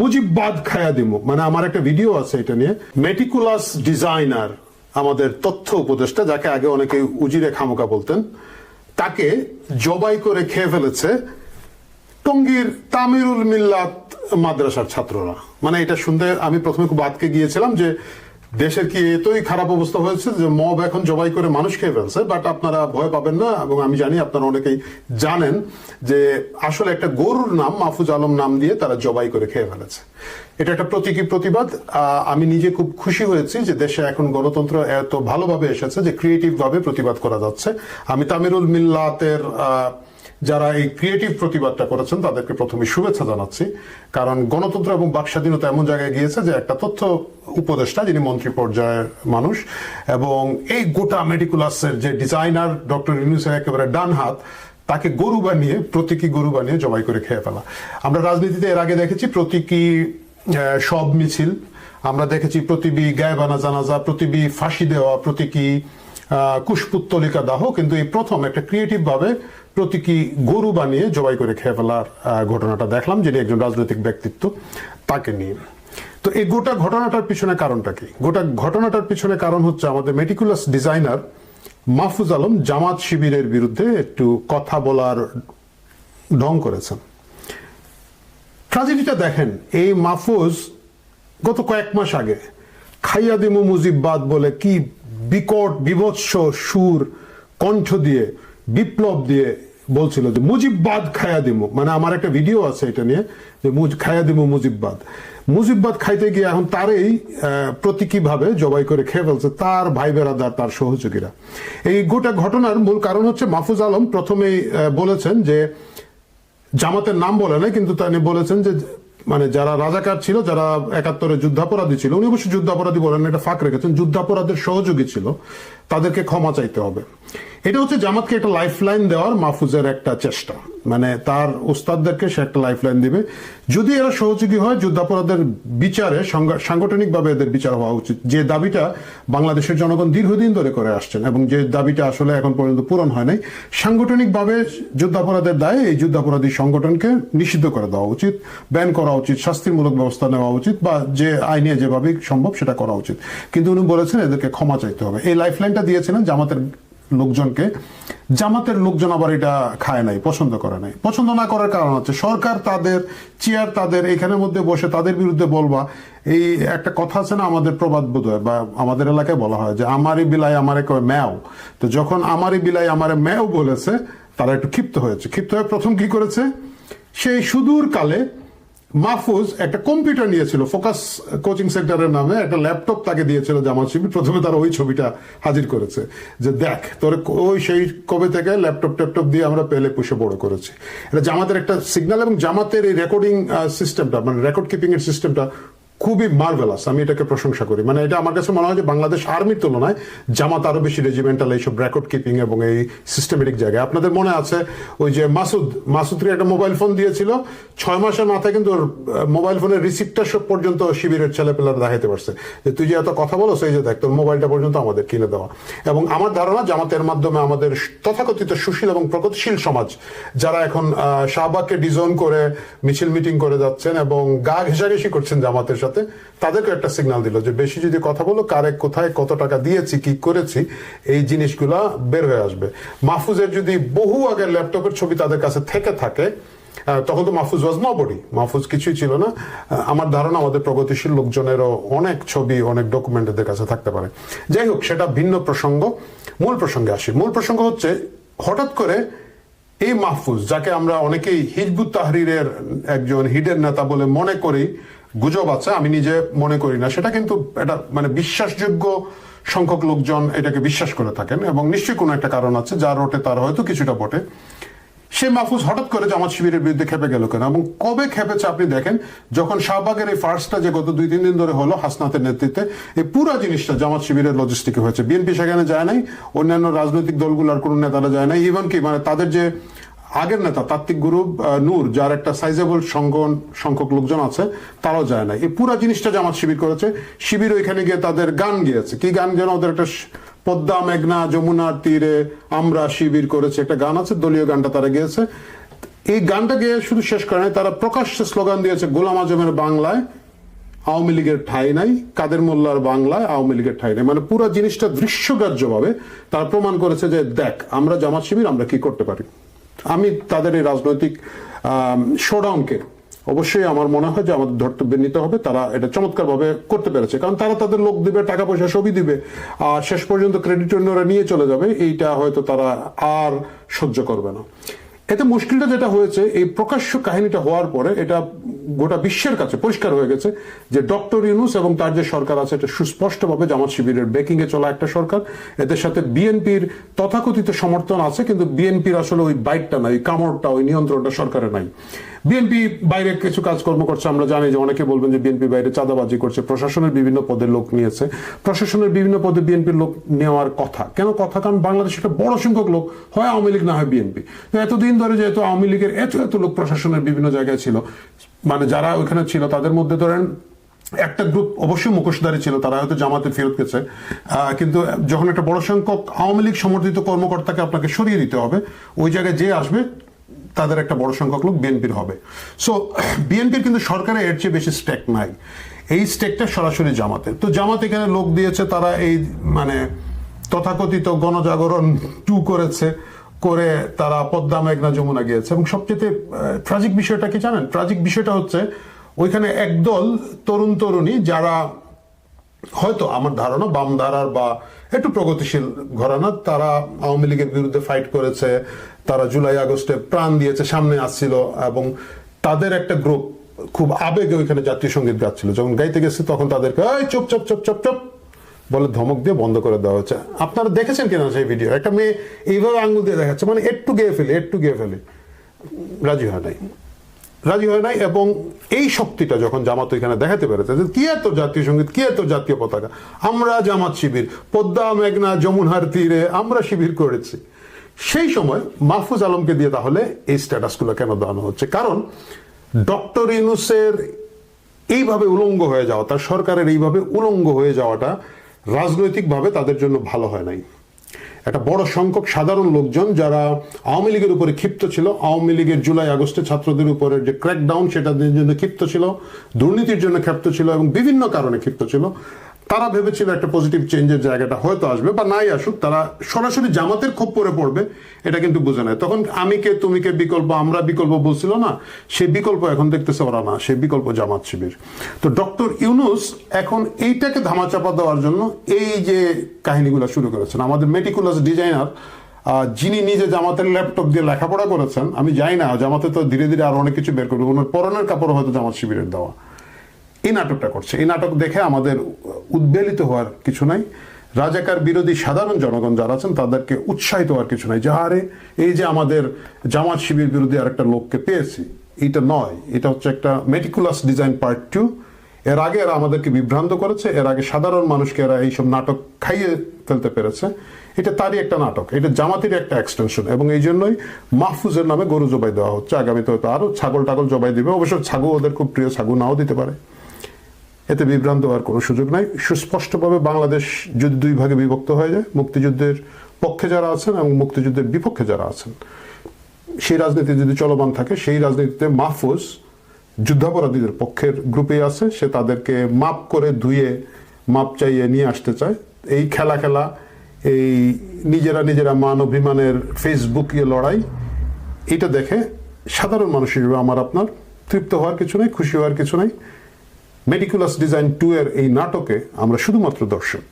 মুজিববাদ খায়া দিমু। মানে আমার একটা ভিডিও আছে এটা নিয়ে। মেটিকুলাস ডিজাইনার আমাদের তথ্য উপদেষ্টা, যাকে আগে অনেকে উজিরে খামোকা বলতেন, তাকে জবাই করে খেয়ে ফেলেছে টঙ্গীর তামিরুল মিল্লাত মাদ্রাসার ছাত্ররা। মানে এটা শুনতে আমি প্রথমে খুব আটকে গিয়েছিলাম যে দেশের কি এতই খারাপ অবস্থা হয়েছে যে মব এখন জবাই করে মানুষ খেয়ে ফেলছে বাট আপনারা ভয় পাবেন না এবং আমি জানি আপনারা অনেকেই জানেন যে আসলে একটা গরুর নাম মাহফুজ আলম নাম দিয়ে তারা জবাই করে খেয়ে ফেলেছে। এটা একটা প্রতীকী প্রতিবাদ। আমি নিজে খুব খুশি হয়েছি যে দেশে এখন গণতন্ত্র এত ভালোভাবে এসেছে যে ক্রিয়েটিভ ভাবে প্রতিবাদ করা যাচ্ছে। আমি তামিরুল মিল্লাতের আহ, যারা এই ক্রিয়েটিভ প্রতিবাদটা করেছেন, তাদেরকে প্রথমে শুভেচ্ছা জানাচ্ছি। কারণ গণতন্ত্র এবং বাক স্বাধীনতা এমন জায়গায় গিয়েছে যে একটা তথ্য উপদেষ্টা, যিনি মন্ত্রী পর্যায়ের মানুষ, এবং এই গোটা মেডিকুলাসের যে ডিজাইনার ডক্টর ইউনুসের একেবারে ডান হাত, তাকে গরু বানিয়ে, প্রতীকী গরু বানিয়ে জবাই করে খেয়ে ফেলা। আমরা রাজনীতিতে এর আগে দেখেছি প্রতীকী সব মিছিল। আমরা দেখেছি প্রতিবি গায়বানা জানাজা, প্রতিবি ফাঁসি দেওয়া, প্রতীকী কুশপুত্তলিকা দাহ, কিন্তু এই প্রথম একটা ক্রিয়েটিভ ভাবে প্রতীকী গরু বানিয়ে জবাই করে খেয়ে ফেলার ঘটনাটা দেখলাম, যিনি একজন রাজনৈতিক ব্যক্তিত্ব, তাকে নিয়ে। তো এই গোটা ঘটনাটার পিছনে কারণটা কি? গোটা ঘটনাটার পিছনে কারণ হচ্ছে আমাদের মেটিকুলাস ডিজাইনার মাহফুজ আলম জামাত শিবিরের বিরুদ্ধে একটু কথা বলার ঢং করেছেন। ট্রাজেডিটা দেখেন, এই মাহফুজ গত কয়েক মাস আগে খাইয়া দিমু মুজিববাদ বলে কি বিকট বিভৎস সুর কণ্ঠ দিয়ে বিপ্লব দিয়ে বলছিল যে মুজিববাদ খায়া দিমু। মানে আমার একটা ভিডিও আছে এটা নিয়ে যে মুজ খায়া দিমু মুজিববাদ। মুজিববাদ খাইতে গিয়ে এখন তারই আহ, প্রতীকী ভাবে জবাই করে খেয়ে ফেলছে তার ভাই বেড়াদার তার সহযোগীরা। এই গোটা ঘটনার মূল কারণ হচ্ছে মাহফুজ আলম প্রথমেই বলেছেন যে জামাতের নাম বলে না কিন্তু তিনি বলেছেন যে মানে যারা রাজাকার ছিল, যারা একাত্তরে যুদ্ধাপরাধী ছিল, উনি অবশ্য যুদ্ধাপরাধী বলেন এটা ফাঁক রেখেছেন, যুদ্ধাপরাধের সহযোগী ছিল, তাদেরকে ক্ষমা চাইতে হবে। এটা হচ্ছে জামাতকে একটা লাইফ লাইন দেওয়ার মাহফুজের একটা চেষ্টা। মানে তার উস্তাদদেরকে সে একটা লাইফ লাইন দিবে। যদি এরা সহযোগী হয়, যুদ্ধাপরাধের বিচারে, সাংগ- সাংগঠনিকভাবে এদের বিচার হওয়া উচিত। যে দাবিটা বাংলাদেশের জনগণ দীর্ঘদিন ধরে করে আসছেন এবং যে দাবিটা আসলে এখন পর্যন্ত পূরণ হয় নাই, সাংগঠনিকভাবে যুদ্ধাপরাধের দায়ে এই যুদ্ধাপরাধী সংগঠনকে নিষিদ্ধ করে দেওয়া উচিত, ব্যান করা উচিত, শাস্তিমূলক ব্যবস্থা নেওয়া উচিত বা যে আইনে যেভাবে সম্ভব সেটা করা উচিত। কিন্তু উনি বলেছেন এদেরকে ক্ষমা চাইতে হবে। এই লাইফ লাইনটা দিয়েছিলেন জামাতের লোকজনকে। জামাতের লোকজন আবার এটা খায় নাই, পছন্দ করে নাই। পছন্দ না করার কারণ হচ্ছে সরকার তাদের চেয়ার তাদের এখানের মধ্যে বসে তাদের বিরুদ্ধে বলবা। এই একটা কথা আছে না আমাদের প্রবাদ বোধ হয় বা আমাদের এলাকায় বলা হয় যে, আমারই বিলাই আমারে কয় ম্যাও। তো যখন আমারই বিলাই আমারে ম্যাও বলেছে, তারা একটু ক্ষিপ্ত হয়েছে। ক্ষিপ্ত হয়ে প্রথম কি করেছে? সেই সুদূর কালে মাহফুজ একটা কম্পিউটার নিয়েছিল ফোকাস কোচিং সেন্টারের নামে একটা ল্যাপটপ তাকে দিয়েছিল জামাত শিবির। প্রথমে তারা ওই ছবিটা হাজির করেছে, যে দেখ, তোর ওই সেই কবে থেকে ল্যাপটপ ট্যাপটপ দিয়ে আমরা পেলে পুষে বড় করেছি। এটা জামাতের একটা সিগন্যাল এবং জামাতের এই রেকর্ডিং সিস্টেমটা মানে রেকর্ড কিপিং এর সিস্টেমটা খুবই মার্ভেলাস আমি এটাকে প্রশংসা করি। মানে এটা আমার কাছে মনে হয় যে বাংলাদেশ আর্মির তুলনায় জামাত আরও বেশি রেজিমেন্টাল এইসব রেকর্ড কিপিং এবং এই সিস্টেমেটিক জায়গায়। আপনাদের মনে আছে ওই যে মাসুদ মাসুদকে একটা মোবাইল ফোন দিয়েছিল, ছয় মাসের মাথায় কিন্তু মোবাইল ফোনের রিসিপ্টটা সব পর্যন্ত শিবিরের ছেলেপেলারা দেখাইতে পারছে। যে তুই যে এত কথা বলো সেই যে দেখ, তোর মোবাইলটা পর্যন্ত আমাদের কিনে দেওয়া। এবং আমার ধারণা জামাতের মাধ্যমে আমাদের তথাকথিত সুশীল এবং প্রগতিশীল সমাজ, যারা এখন শাহবাগকে ডিজোন করে মিছিল মিটিং করে যাচ্ছেন এবং গা ঘেঁষাঘেঁষি করছেন জামাতের সাথে তাদেরকে একটা সিগন্যাল দিল যে বেশি যদি কথা বলো, কারে কোথায় কত টাকা দিয়েছি, কি করেছি, এই জিনিসগুলা বের হয়ে আসবে। মাহফুজের যদি বহু আগের ল্যাপটপের ছবি তাদের কাছে থেকে থাকে তখন তো মাহফুজ ওয়াজ বডি মাহফুজ কিছুই ছিল না। আমার ধারণা আমাদের প্রগতিশীল লোকজনেরও অনেক ছবি, অনেক ডকুমেন্ট এদের কাছে থাকতে পারে। যাই হোক, সেটা ভিন্ন প্রসঙ্গ। মূল প্রসঙ্গে আসি। মূল প্রসঙ্গ হচ্ছে, হঠাৎ করে এই মাহফুজ, যাকে আমরা অনেকেই হিজবুত তাহরিরের একজন হিডের নেতা বলে মনে করি গুজব আছে, আমি নিজে মনে করি না। সেটা কিন্তু এটা মানে বিশ্বাসযোগ্য সংখ্যক লোকজন এটাকে বিশ্বাস করে থাকেন এবং নিশ্চয়ই কোনো একটা কারণ আছে যার ওটে তার হয়তো কিছুটা বটে। সে মাহফুজ হঠাৎ করে জামাত শিবিরের বিরুদ্ধে খেপে গেল কেন? এবং কবে খেপেছে আপনি দেখেন, যখন শাহবাগের এই ফার্স্টটা যে গত দুই, তিন দিন ধরে হলো হাসনাতের নেতৃত্বে, এই পুরো জিনিসটা জামাত শিবিরের লজিস্টিকে হয়েছে। বিএনপি সেখানে যায় নাই, অন্যান্য রাজনৈতিক দলগুলোর কোনো নেতারা যায় নাই ইভেন কি মানে তাদের যে আগের নেতা, তাত্ত্বিক গুরু নূর, যার একটা সাইজেবল সংখ্যক লোকজন আছে, তারাও যায় না এই পুরো জিনিসটা জামাত শিবির করেছে। শিবির ওইখানে গিয়ে তাদের গান গিয়েছে। কি গান যেন ওদের একটা পদ্মা, মেঘনা, যমুনার তীরে আমরা শিবির করেছে। একটা গান আছে, দলীয় গানটা তারা গিয়েছে। এই গানটা গেয়ে শুধু শেষ করে নাই, তারা প্রকাশ্যে স্লোগান দিয়েছে, গোলাম আজমের বাংলায় আওয়ামী লীগের ঠাই নাই, কাদের মোল্লার বাংলায় আওয়ামী লীগের ঠাই নাই। মানে পুরো জিনিসটা দৃশ্যগ্রাহ্যভাবে তারা প্রমাণ করেছে যে, দেখ, আমরা জামাত শিবির, আমরা কি করতে পারি? আমি তাদের এই রাজনৈতিক শোডাউনকে অবশ্যই আমার মনে হয় যে আমাদের ধর্তব্য নিতে হবে। তারা এটা চমৎকারভাবে করতে পেরেছে। কারণ তারা তাদের লোক দিবে টাকা পয়সা সবই দিবে। আর শেষ পর্যন্ত ক্রেডিট অন্যরা নিয়ে চলে যাবে। এইটা হয়তো তারা আর সহ্য করবে না। এতে মুশকিলটা যেটা হয়েছে, এই প্রকাশ্য কাহিনীটা হওয়ার পরে এটা গোটা বিশ্বের কাছে পরিষ্কার হয়ে গেছে যে ডক্টর ইউনুস এবং তার যে সরকার আছে, এটা সুস্পষ্টভাবে জামাত শিবিরের বেকিং এ চলা একটা সরকার। এদের সাথে বিএনপির তথাকথিত সমর্থন আছে, কিন্তু বিএনপির আসলে ওই বাইটটা নাই কামড়টা, ওই নিয়ন্ত্রণটা সরকারের নাই। বিএনপি বাইরে কিছু কাজকর্ম করছে, আমরা জানি যে অনেকে বলবেন যে বিএনপি বাইরে চাঁদাবাজি করছে, প্রশাসনের বিভিন্ন পদে লোক নিয়েছে। প্রশাসনের বিভিন্ন পদে বিএনপির লোক নেওয়ার কথা। কেন কথা? কারণ বাংলাদেশে একটা বড় সংখ্যক লোক, হয় আওয়ামী লীগ না হয় বিএনপি। এতদিন ধরে যেহেতু আওয়ামী লীগের এত এত লোক প্রশাসনের বিভিন্ন জায়গায় ছিল মানে যারা ওইখানে ছিল, তাদের মধ্যে ধরেন একটা গ্রুপ অবশ্যই মুখোশধারী ছিল, তারা হয়তো জামাতে ফেরত গেছে। কিন্তু যখন একটা বড় সংখ্যক আওয়ামী লীগ সমর্থিত কর্মকর্তাকে আপনাকে সরিয়ে দিতে হবে, ওই জায়গায় যে আসবে, তাদের একটা বড় সংখ্যক লোক বিএনপির হবে। সো বিএনপির কিন্তু সরকারের এর চেয়ে বেশি স্টেক নাই। এই স্টেকটা সরাসরি জামাতে তো জামাত এখানে লোক দিয়েছে, তারা এই মানে তথাকথিত গণজাগরণ টু করেছে। করে তারা পদ্মা মেঘনা যমুনা গিয়েছে। এবং সবচেয়ে ট্রাজিক বিষয়টা কি জানেন? ট্রাজিক বিষয়টা হচ্ছে, ওইখানে একদল তরুণ তরুণী যারা হয়তো আমার ধারণা বাম ধারার বা একটু প্রগতিশীল ঘরানা তারা আওয়ামী লীগের বিরুদ্ধে ফাইট করেছে, তারা জুলাই আগস্টে প্রাণ দিয়েছে, সামনে আসছিল এবং তাদের একটা গ্রুপ খুব আবেগে ওইখানে জাতীয় সংগীত গাচ্ছিল। যখন গাইতে গেছে তখন তাদেরকে চুপ চুপ চুপ চুপ চুপ। বলে ধমক দিয়ে বন্ধ করে দেওয়া হচ্ছে। আপনারা দেখেছেন কিনা সেই ভিডিও একটা মেয়ে এইভাবে আঙ্গুল দিয়ে দেখাচ্ছে মানে একটু গেয়ে ফেলে একটু গেয়ে ফেলে রাজি হয় নাই। রাজি হয় নাই এবং এই শক্তিটা যখন জামাত এখানে দেখাতে পেরেছে যে, কি এত জাতীয় সংগীত, কি এত জাতীয় পতাকা? আমরা জামাত শিবির, পদ্মা, মেঘনা, যমুনার তীরে আমরা শিবির করেছি। সেই সময় মাহফুজ আলমকে দিয়ে তাহলে এই স্ট্যাটাসগুলো কেন দেওয়ানো হচ্ছে? কারণ ডক্টর ইউনুসের এইভাবে উলঙ্গ হয়ে যাওয়া, তার সরকারের এইভাবে উলঙ্গ হয়ে যাওয়াটা রাজনৈতিকভাবে তাদের জন্য ভালো হয় নাই। একটা বড় সংখ্যক সাধারণ লোকজন যারা আওয়ামী লীগের উপরে ক্ষিপ্ত ছিল, আওয়ামী লীগের জুলাই, আগস্টে ছাত্রদের উপরে যে ক্র্যাকডাউন সেটাদের জন্য ক্ষিপ্ত ছিল, দুর্নীতির জন্য ক্ষিপ্ত ছিল এবং বিভিন্ন কারণে ক্ষিপ্ত ছিল তারা ভেবেছিল একটা পজিটিভ চেঞ্জের জায়গাটা হয়তো আসবে বা নাই আসুক, তারা সরাসরি জামাতের খোপ পরে পড়বে, এটা কিন্তু বুঝে নেয় তখন আমি কে, তুমি কে, বিকল্প, আমরা বিকল্প বলছিল না, সে বিকল্প এখন দেখতেছে ওরা না, সে বিকল্প জামাত শিবির। তো ডক্টর ইউনুস এখন এইটাকে ধামাচাপা দেওয়ার জন্য এই যে কাহিনীগুলো শুরু করেছেন, আমাদের মেটিকুলাস ডিজাইনার যিনি নিজে জামাতের ল্যাপটপ দিয়ে লেখাপড়া করেছেন, আমি যাই না, জামাতে তো ধীরে ধীরে আরও অনেক কিছু বের করবে, ওনার পরনের কাপড় হয়তো জামাত শিবিরের দেওয়া। এই নাটকটা করছে। এই নাটক দেখে আমাদের উদ্বেলিত হওয়ার কিছু নাই। রাজাকার বিরোধী সাধারণ জনগণ যারা আছেন, তাদেরকে উৎসাহিত হওয়ার কিছু নাই যে, আরে, এই যে আমাদের জামাত শিবির বিরোধী আরেকটা লোককে পেয়েছি, এটা নয়। এটা হচ্ছে একটা মেটিকুলাস ডিজাইন পার্ট টু এর আগে এরা আমাদেরকে বিভ্রান্ত করেছে। এর আগে সাধারণ মানুষকে এরা এইসব নাটক খাইয়ে ফেলতে পেরেছে। এটা তারই একটা নাটক। এটা জামাতেরই একটা এক্সটেনশন এবং এই জন্যই মাহফুজের নামে গরু জবাই দেওয়া হচ্ছে। আগামীতে হয়তো আরও ছাগল টাগল জবাই দিবে। অবশ্য ছাগু ওদের খুব প্রিয়, ছাগু নাও দিতে পারে। এতে বিভ্রান্ত হওয়ার কোনো সুযোগ নাই। সুস্পষ্টভাবে বাংলাদেশ যদি দুই ভাগে বিভক্ত হয়ে যায়, মুক্তিযুদ্ধের পক্ষে যারা আছেন এবং মুক্তিযুদ্ধের বিপক্ষে যারা আছেন, সেই রাজনীতি যদি চলমান থাকে, সেই রাজনীতিতে মাহফুজ যুদ্ধাপরাধীদের পক্ষের গ্রুপে আছে। সে তাদেরকে মাপ করে ধুয়ে, মাপ চাইয়ে নিয়ে আসতে চায়। এই খেলা খেলা, এই নিজেরা নিজেরা মান অভিমানের ফেসবুক লড়াই, এটা দেখে সাধারণ মানুষ হিসেবে আমার আপনার তৃপ্ত হওয়ার কিছু নেই, খুশি হওয়ার কিছু নেই। মেডিকুলাস ডিজাইন টু এর এই নাটকে আমরা শুধুমাত্র দর্শক।